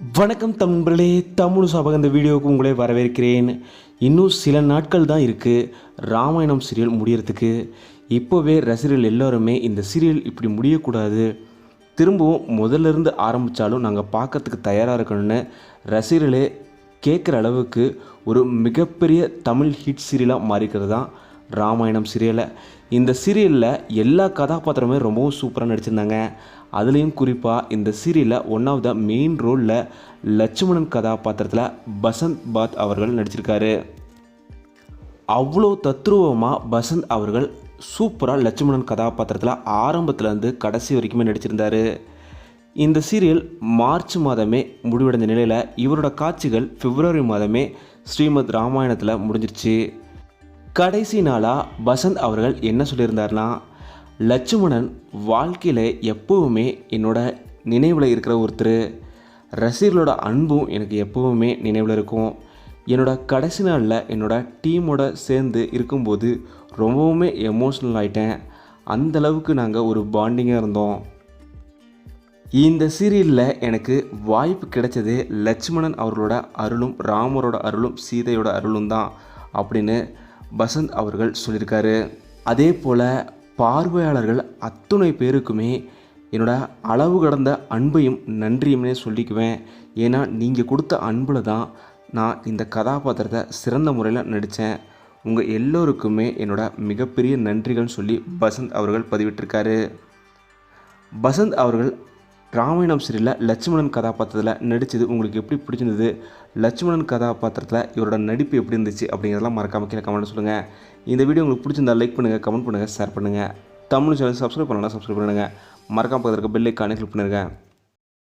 வணக்கம் தம்பர்களே தமிழ் சபக இந்த வீடியோவுக்கு உங்களை வரவேற்கிறேன். இன்னும் சில நாட்கள் தான் இருக்குது ராமாயணம் சீரியல் முடியறதுக்கு. இப்போவே ரசிகர்கள் எல்லோருமே இந்த சீரியல் இப்படி முடியக்கூடாது. திரும்பவும் முதல்ல இருந்து ஆரம்பித்தாலும் நாங்கள் பார்க்கறதுக்கு தயாராக இருக்கணும்னு ரசிகர்களே கேட்குற அளவுக்கு ஒரு மிகப்பெரிய தமிழ் ஹிட் சீரியலாக மாறிக்கிறது தான் ராமாயணம் சீரியலை இந்த சீரியலில் எல்லா கதாபாத்திரமே ரொம்பவும் சூப்பராக நடிச்சிருந்தாங்க. அதுலேயும் குறிப்பாக இந்த சீரியலில் ஒன் ஆஃப் த மெயின் ரோலில் லட்சுமணன் கதாபாத்திரத்தில் பசந்த் பாத் அவர்கள் நடிச்சிருக்காரு. அவ்வளோ தத்ரூபமாக பசந்த் அவர்கள் சூப்பராக லட்சுமணன் கதாபாத்திரத்தில் ஆரம்பத்துலேருந்து கடைசி வரைக்குமே நடிச்சிருந்தார். இந்த சீரியல் மார்ச் மாதமே முடிவடைந்த நிலையில் இவரோட காட்சிகள் பிப்ரவரி மாதமே ஸ்ரீமத் ராமாயணத்தில் முடிஞ்சிருச்சு. கடைசி நாளாக வசந்த் அவர்கள் என்ன சொல்லியிருந்தார்னா லட்சுமணன் வாழ்க்கையில் எப்போவுமே என்னோட நினைவில் இருக்கிற ஒருத்தர். ரசிகர்களோட அன்பும் எனக்கு எப்போவுமே நினைவில் இருக்கும். என்னோட கடைசி நாளில் என்னோட டீமோட சேர்ந்து இருக்கும்போது ரொம்பவுமே எமோஷ்னல் ஆகிட்டேன் அந்தளவுக்கு நாங்கள் ஒரு பாண்டிங்காக இருந்தோம். இந்த சீரியலில் எனக்கு வாய்ப்பு கிடைச்சது லட்சுமணன் அவர்களோட அருளும் ராமரோட அருளும் சீதையோட அருளும் தான் அப்படின்னு பசந்த் அவர்கள் சொல்லியிருக்காரு. அதே போல் பார்வையாளர்கள் அத்துணை பேருக்குமே என்னோட அளவு கடந்த அன்பையும் நன்றியுமே சொல்லிக்குவேன். ஏன்னா நீங்கள் கொடுத்த அன்பில் தான் நான் இந்த கதாபாத்திரத்தை சிறந்த முறையில் நடித்தேன் உங்கள் எல்லோருக்குமே என்னோட மிகப்பெரிய நன்றிகள்னு சொல்லி பசந்த் அவர்கள் பதிவிட்டிருக்காரு. பசந்த் அவர்கள் ராமாயணம் சீரியலில் லட்சுமணன் கதாபாத்திரத்தில் நடித்தது உங்களுக்கு எப்படி பிடிச்சிருந்தது? லட்சுமணன் கதாபாத்திரத்தில் இவரோட நடிப்பு எப்படி இருந்துச்சு அப்படிங்கிறதெல்லாம் மறக்காமல் கீழே கமெண்ட் சொல்லுங்கள் இந்த வீடியோ உங்களுக்கு பிடிச்சிருந்தா லைக் பண்ணுங்கள் கமெண்ட் பண்ணுங்கள் ஷேர் பண்ணுங்கள் தமிழ் சேனல் சப்ஸ்கிரைப் பண்ணலாம் சப்ஸ்கிரைப் பண்ணுங்கள் மறக்காம பக்கத்தில் இருக்க பெல் ஐக்கானே கிளிக் பண்ணுங்கள்